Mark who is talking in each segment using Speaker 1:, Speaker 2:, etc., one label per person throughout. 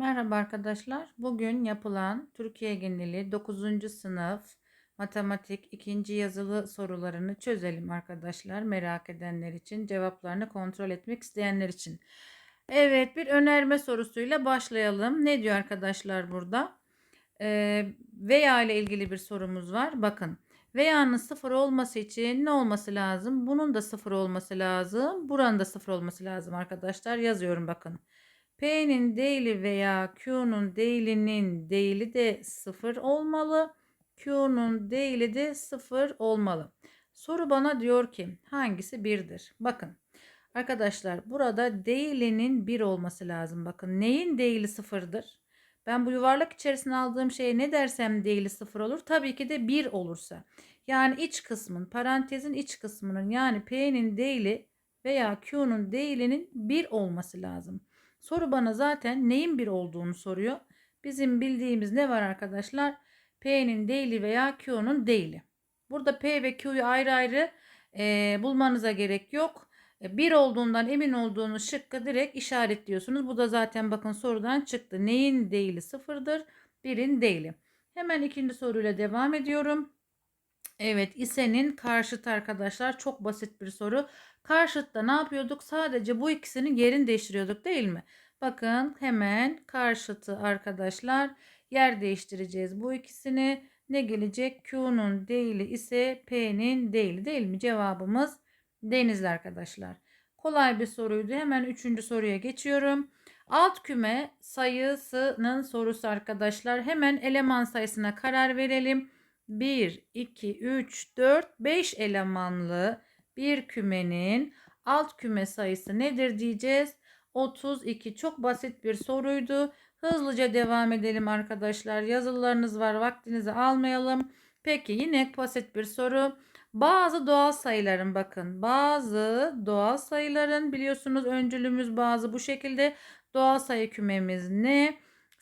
Speaker 1: Merhaba arkadaşlar. Bugün yapılan Türkiye geneli 9. sınıf matematik ikinci yazılı sorularını çözelim arkadaşlar. Merak edenler için, cevaplarını kontrol etmek isteyenler için. Evet, bir önerme sorusuyla başlayalım. Ne diyor arkadaşlar burada? Ee, veya ile ilgili bir sorumuz var. Bakın. Veya'nın sıfır olması için ne olması lazım? Bunun da sıfır olması lazım. Buranın da sıfır olması lazım arkadaşlar. Yazıyorum bakın. P'nin değili veya Q'nun değilinin değili de sıfır olmalı. Q'nun değili de sıfır olmalı. Soru bana diyor ki hangisi birdir? Bakın arkadaşlar burada değilinin bir olması lazım. Bakın neyin değili sıfırdır? Ben bu yuvarlak içerisine aldığım şeye ne dersem değili sıfır olur. Tabii ki de bir olursa. Yani iç kısmın parantezin iç kısmının yani P'nin değili veya Q'nun değilinin bir olması lazım. Soru bana zaten neyin bir olduğunu soruyor. Bizim bildiğimiz ne var arkadaşlar? P'nin değili veya Q'nun değili. Burada P ve Q'yu ayrı ayrı e, bulmanıza gerek yok. E, bir olduğundan emin olduğunuz şıkkı direkt işaretliyorsunuz. Bu da zaten bakın sorudan çıktı. Neyin değili sıfırdır? Birin değili. Hemen ikinci soruyla devam ediyorum. Evet ise'nin karşıtı arkadaşlar çok basit bir soru. Karşıtta ne yapıyorduk? Sadece bu ikisinin yerini değiştiriyorduk değil mi? Bakın hemen karşıtı arkadaşlar yer değiştireceğiz bu ikisini. Ne gelecek? Q'nun değili ise P'nin değili değil mi? Cevabımız denizli arkadaşlar. Kolay bir soruydu. Hemen üçüncü soruya geçiyorum. Alt küme sayısının sorusu arkadaşlar. Hemen eleman sayısına karar verelim. 1, 2, 3, 4, 5 elemanlı bir kümenin alt küme sayısı nedir diyeceğiz. 32 çok basit bir soruydu. Hızlıca devam edelim arkadaşlar. Yazılarınız var vaktinizi almayalım. Peki yine basit bir soru. Bazı doğal sayıların bakın bazı doğal sayıların biliyorsunuz öncülümüz bazı bu şekilde doğal sayı kümemiz ne?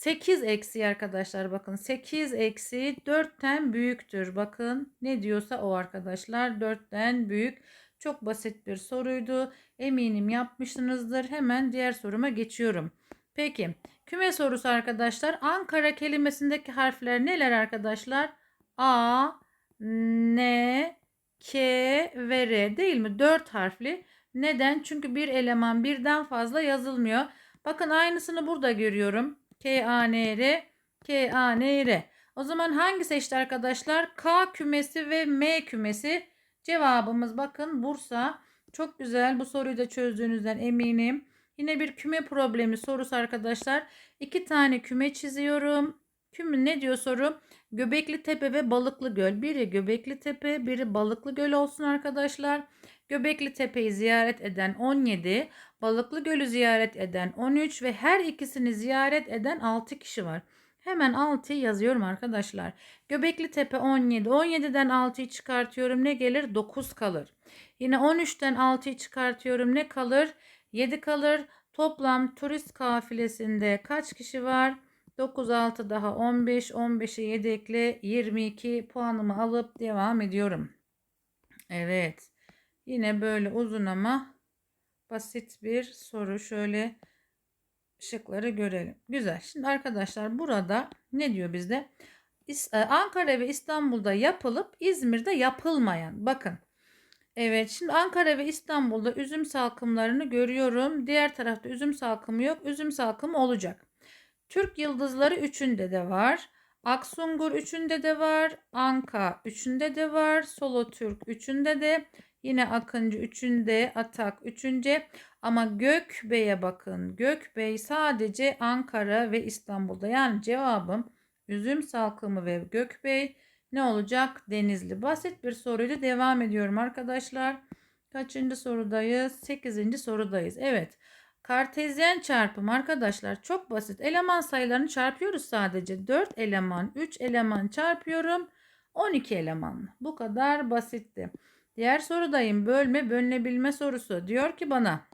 Speaker 1: 8 eksi arkadaşlar bakın 8 eksi 4'ten büyüktür. Bakın ne diyorsa o arkadaşlar 4'ten büyük. Çok basit bir soruydu. Eminim yapmışsınızdır. Hemen diğer soruma geçiyorum. Peki küme sorusu arkadaşlar. Ankara kelimesindeki harfler neler arkadaşlar? A, N, K ve R değil mi? 4 harfli. Neden? Çünkü bir eleman birden fazla yazılmıyor. Bakın aynısını burada görüyorum. K, A, N, R, K, A, N, R. O zaman hangi seçti arkadaşlar? K kümesi ve M kümesi. Cevabımız bakın Bursa. Çok güzel. Bu soruyu da çözdüğünüzden eminim. Yine bir küme problemi sorusu arkadaşlar. İki tane küme çiziyorum. Küme ne diyor soru? Göbekli Tepe ve Balıklı Göl. Biri Göbekli Tepe, biri Balıklı Göl olsun arkadaşlar. Göbekli Tepe'yi ziyaret eden 17, Balıklı Göl'ü ziyaret eden 13 ve her ikisini ziyaret eden 6 kişi var. Hemen 6'yı yazıyorum arkadaşlar. Göbekli Tepe 17. 17'den 6'yı çıkartıyorum. Ne gelir? 9 kalır. Yine 13'ten 6'yı çıkartıyorum. Ne kalır? 7 kalır. Toplam turist kafilesinde kaç kişi var? 9 6 daha 15. 15'e 7 ekle 22 puanımı alıp devam ediyorum. Evet. Yine böyle uzun ama basit bir soru. Şöyle şıkları görelim. Güzel. Şimdi arkadaşlar burada ne diyor bizde? E, Ankara ve İstanbul'da yapılıp İzmir'de yapılmayan. Bakın. Evet şimdi Ankara ve İstanbul'da üzüm salkımlarını görüyorum. Diğer tarafta üzüm salkımı yok. Üzüm salkımı olacak. Türk yıldızları üçünde de var. Aksungur üçünde de var. Anka üçünde de var. Solo Türk üçünde de. Yine Akıncı üçünde. Atak üçünde. Ama Gökbey'e bakın. Gökbey sadece Ankara ve İstanbul'da. Yani cevabım üzüm salkımı ve Gökbey ne olacak? Denizli. Basit bir soruyla devam ediyorum arkadaşlar. Kaçıncı sorudayız? Sekizinci sorudayız. Evet. Kartezyen çarpım arkadaşlar çok basit. Eleman sayılarını çarpıyoruz sadece. 4 eleman, 3 eleman çarpıyorum. 12 eleman. Bu kadar basitti. Diğer sorudayım. Bölme, bölünebilme sorusu. Diyor ki bana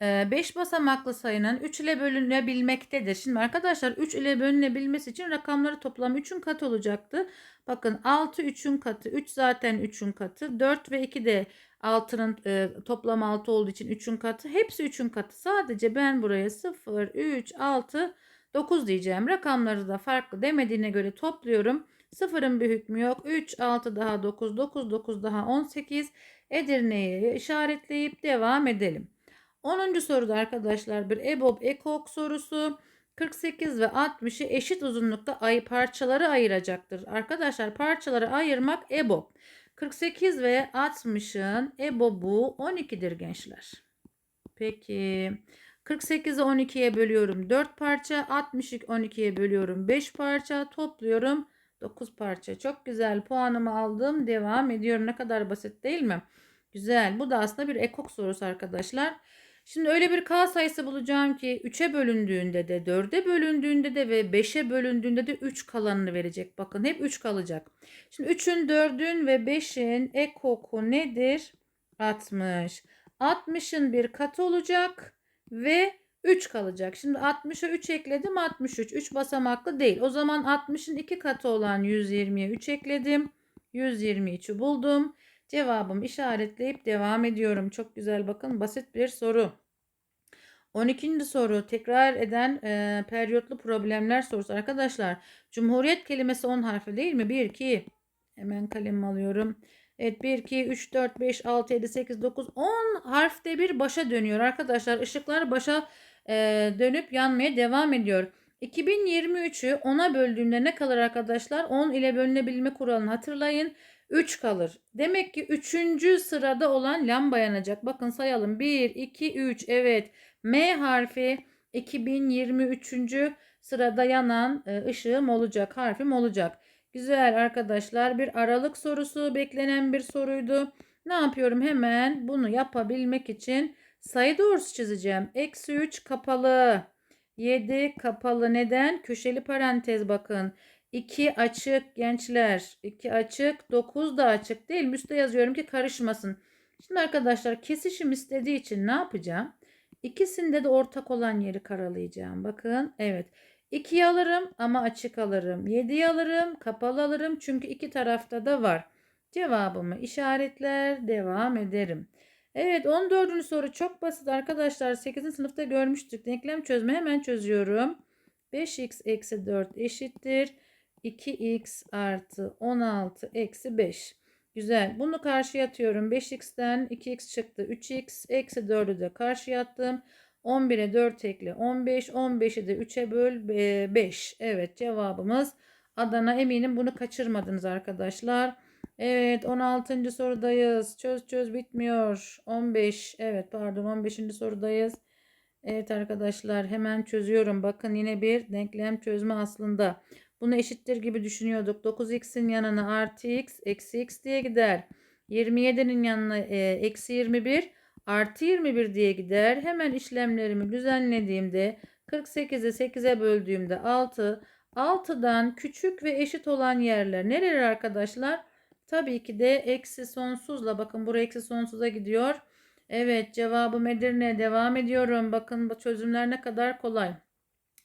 Speaker 1: 5 basamaklı sayının 3 ile bölünebilmektedir. Şimdi arkadaşlar 3 ile bölünebilmesi için rakamları toplam 3'ün katı olacaktı. Bakın 6 3'ün katı. 3 zaten 3'ün katı. 4 ve 2 de Altının e, toplam 6 olduğu için 3'ün katı. Hepsi 3'ün katı. Sadece ben buraya 0, 3, 6, 9 diyeceğim. Rakamları da farklı demediğine göre topluyorum. Sıfırın bir hükmü yok. 3, 6 daha 9, 9, 9 daha 18. Edirne'yi işaretleyip devam edelim. 10. soruda arkadaşlar bir EBOB EKOK sorusu. 48 ve 60'ı eşit uzunlukta ay parçaları ayıracaktır. Arkadaşlar parçaları ayırmak EBOB. 48 ve 60'ın EBOB'u 12'dir gençler. Peki 48'i 12'ye bölüyorum 4 parça. 60'ı 12'ye bölüyorum 5 parça. Topluyorum 9 parça. Çok güzel puanımı aldım. Devam ediyorum. Ne kadar basit değil mi? Güzel. Bu da aslında bir ekok sorusu arkadaşlar. Şimdi öyle bir k sayısı bulacağım ki 3'e bölündüğünde de 4'e bölündüğünde de ve 5'e bölündüğünde de 3 kalanını verecek. Bakın hep 3 kalacak. Şimdi 3'ün 4'ün ve 5'in ekoku nedir? 60. 60'ın bir katı olacak ve 3 kalacak. Şimdi 60'a 3 ekledim 63. 3 basamaklı değil. O zaman 60'ın 2 katı olan 120'ye 3 ekledim. 123'ü buldum. Cevabımı işaretleyip devam ediyorum. Çok güzel bakın basit bir soru. 12. soru tekrar eden e, periyotlu problemler sorusu arkadaşlar. Cumhuriyet kelimesi 10 harfli değil mi? 1, 2 hemen kalem alıyorum. Evet 1, 2, 3, 4, 5, 6, 7, 8, 9, 10 harfte bir başa dönüyor arkadaşlar. Işıklar başa e, dönüp yanmaya devam ediyor. 2023'ü 10'a böldüğümde ne kalır arkadaşlar? 10 ile bölünebilme kuralını hatırlayın. 3 kalır. Demek ki 3. sırada olan lamba yanacak. Bakın sayalım. 1, 2, 3. Evet. M harfi 2023. sırada yanan e, ışığım olacak. Harfim olacak. Güzel arkadaşlar. Bir aralık sorusu beklenen bir soruydu. Ne yapıyorum? Hemen bunu yapabilmek için sayı doğrusu çizeceğim. Eksi 3 kapalı. 7 kapalı. Neden? Köşeli parantez bakın. 2 açık gençler. 2 açık. 9 da açık değil. Üste yazıyorum ki karışmasın. Şimdi arkadaşlar kesişim istediği için ne yapacağım? İkisinde de ortak olan yeri karalayacağım. Bakın evet. 2'yi alırım ama açık alırım. 7'yi alırım kapalı alırım. Çünkü iki tarafta da var. Cevabımı işaretler devam ederim. Evet 14. soru çok basit arkadaşlar. 8. sınıfta görmüştük. Denklem çözme hemen çözüyorum. 5x eksi 4 eşittir. 2x artı 16 eksi 5. Güzel. Bunu karşıya atıyorum. 5x'ten 2x çıktı. 3x eksi 4'ü de karşıya attım. 11'e 4 ekle 15. 15'i de 3'e böl 5. Evet cevabımız Adana. Eminim bunu kaçırmadınız arkadaşlar. Evet 16. sorudayız. Çöz çöz bitmiyor. 15. Evet pardon 15. sorudayız. Evet arkadaşlar hemen çözüyorum. Bakın yine bir denklem çözme aslında. Bunu eşittir gibi düşünüyorduk. 9x'in yanına artı x eksi x diye gider. 27'nin yanına e, eksi 21 artı 21 diye gider. Hemen işlemlerimi düzenlediğimde 48'i 8'e böldüğümde 6. 6'dan küçük ve eşit olan yerler nereler arkadaşlar? Tabii ki de eksi sonsuzla bakın buraya eksi sonsuza gidiyor. Evet cevabım Edirne devam ediyorum. Bakın bu çözümler ne kadar kolay.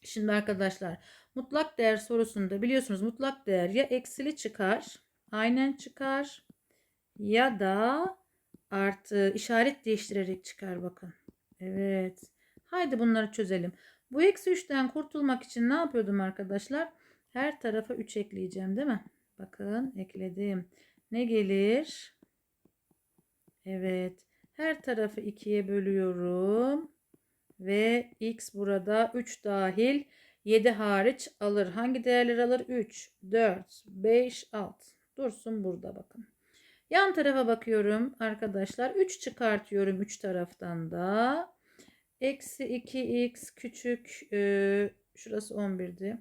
Speaker 1: Şimdi arkadaşlar mutlak değer sorusunda biliyorsunuz mutlak değer ya eksili çıkar aynen çıkar ya da artı işaret değiştirerek çıkar bakın. Evet. Haydi bunları çözelim. Bu eksi 3'ten kurtulmak için ne yapıyordum arkadaşlar? Her tarafa 3 ekleyeceğim değil mi? Bakın ekledim. Ne gelir? Evet. Her tarafı 2'ye bölüyorum. Ve x burada 3 dahil 7 hariç alır. Hangi değerler alır? 3, 4, 5, 6. Dursun burada bakın. Yan tarafa bakıyorum arkadaşlar. 3 çıkartıyorum 3 taraftan da. Eksi 2x küçük. E, şurası 11'di.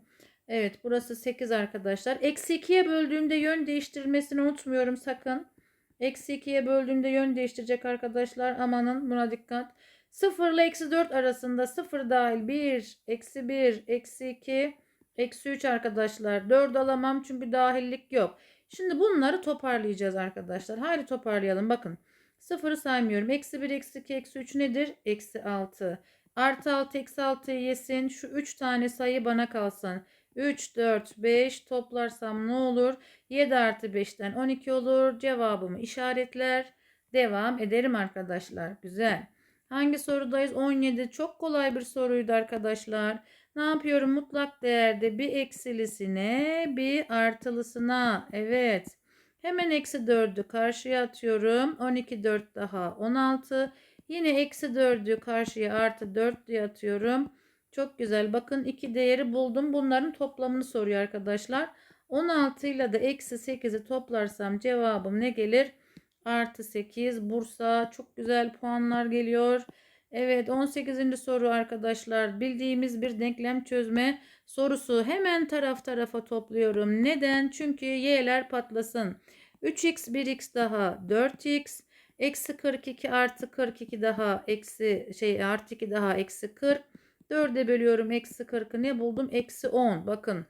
Speaker 1: Evet burası 8 arkadaşlar. Eksi 2'ye böldüğümde yön değiştirmesini unutmuyorum sakın. Eksi 2'ye böldüğümde yön değiştirecek arkadaşlar. Amanın buna dikkat. 0 ile eksi 4 arasında 0 dahil 1, eksi 1, eksi 2, eksi 3 arkadaşlar. 4 alamam çünkü dahillik yok. Şimdi bunları toparlayacağız arkadaşlar. Haydi toparlayalım. Bakın 0'ı saymıyorum. Eksi 1, eksi 2, eksi 3 nedir? Eksi 6. Artı 6, eksi 6'yı yesin. Şu 3 tane sayı bana kalsın. 3, 4, 5 toplarsam ne olur? 7 artı 5'ten 12 olur. Cevabımı işaretler. devam ederim arkadaşlar. Güzel. Hangi sorudayız? 17. Çok kolay bir soruydu arkadaşlar. Ne yapıyorum? Mutlak değerde bir eksilisine bir artılısına. Evet. Hemen eksi 4'ü karşıya atıyorum. 12 4 daha 16. Yine eksi 4'ü karşıya artı 4 diye atıyorum. Çok güzel. Bakın iki değeri buldum. Bunların toplamını soruyor arkadaşlar. 16 ile de eksi 8'i toplarsam cevabım ne gelir? Artı 8. Bursa çok güzel puanlar geliyor. Evet 18. soru arkadaşlar. Bildiğimiz bir denklem çözme sorusu. Hemen taraf tarafa topluyorum. Neden? Çünkü y'ler patlasın. 3x 1x daha 4x. Eksi 42 artı 42 daha eksi şey artı 2 daha eksi 40. 4'e bölüyorum eksi 40'ı ne buldum? Eksi 10. Bakın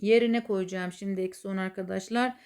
Speaker 1: yerine koyacağım şimdi eksi 10 arkadaşlar.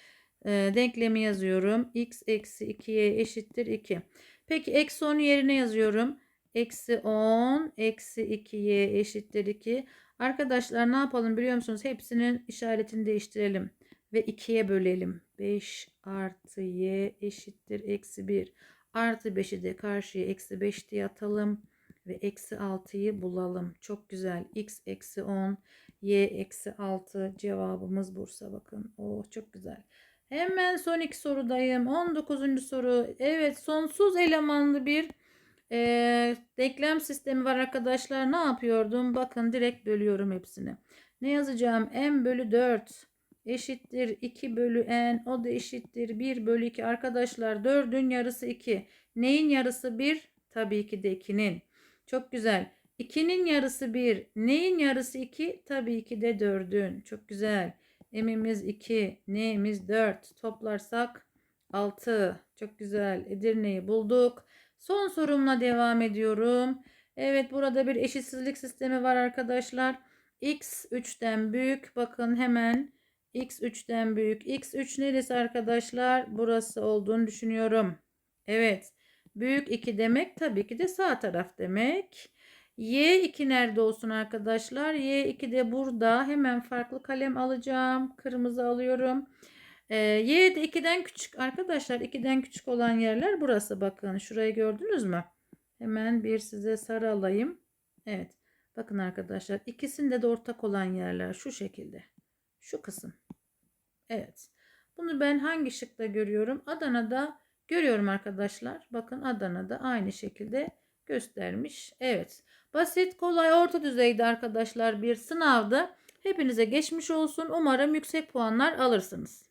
Speaker 1: Ee, denklemi yazıyorum. x eksi 2y eşittir 2. Peki eksi 10'u yerine yazıyorum. Eksi 10 eksi 2y eşittir 2. Arkadaşlar ne yapalım biliyor musunuz? Hepsinin işaretini değiştirelim. Ve 2'ye bölelim. 5 artı y eşittir eksi 1. Artı 5'i de karşıya eksi 5 diye atalım. Ve eksi 6'yı bulalım. Çok güzel. x eksi 10 y eksi 6 cevabımız Bursa bakın. Oh çok güzel. Hemen son iki sorudayım. 19. soru. Evet sonsuz elemanlı bir e, denklem sistemi var arkadaşlar. Ne yapıyordum? Bakın direkt bölüyorum hepsini. Ne yazacağım? m bölü 4 eşittir 2 bölü n. O da eşittir 1 bölü 2. Arkadaşlar 4'ün yarısı 2. Neyin yarısı 1? Tabii ki de 2'nin. Çok güzel. 2'nin yarısı 1. Neyin yarısı 2? Tabii ki de 4'ün. Çok güzel. M'imiz 2. N'imiz 4. Toplarsak 6. Çok güzel. Edirne'yi bulduk. Son sorumla devam ediyorum. Evet burada bir eşitsizlik sistemi var arkadaşlar. X 3'ten büyük. Bakın hemen X 3'ten büyük. X 3 neresi arkadaşlar? Burası olduğunu düşünüyorum. Evet. Büyük 2 demek tabii ki de sağ taraf demek. Y2 nerede olsun arkadaşlar? Y2 de burada. Hemen farklı kalem alacağım. Kırmızı alıyorum. Ee, y de 2'den küçük arkadaşlar. 2'den küçük olan yerler burası. Bakın şurayı gördünüz mü? Hemen bir size sarı. Evet. Bakın arkadaşlar. ikisinde de ortak olan yerler şu şekilde. Şu kısım. Evet. Bunu ben hangi şıkta görüyorum? Adana'da görüyorum arkadaşlar. Bakın Adana'da aynı şekilde göstermiş. Evet. Basit, kolay, orta düzeyde arkadaşlar bir sınavdı. Hepinize geçmiş olsun. Umarım yüksek puanlar alırsınız.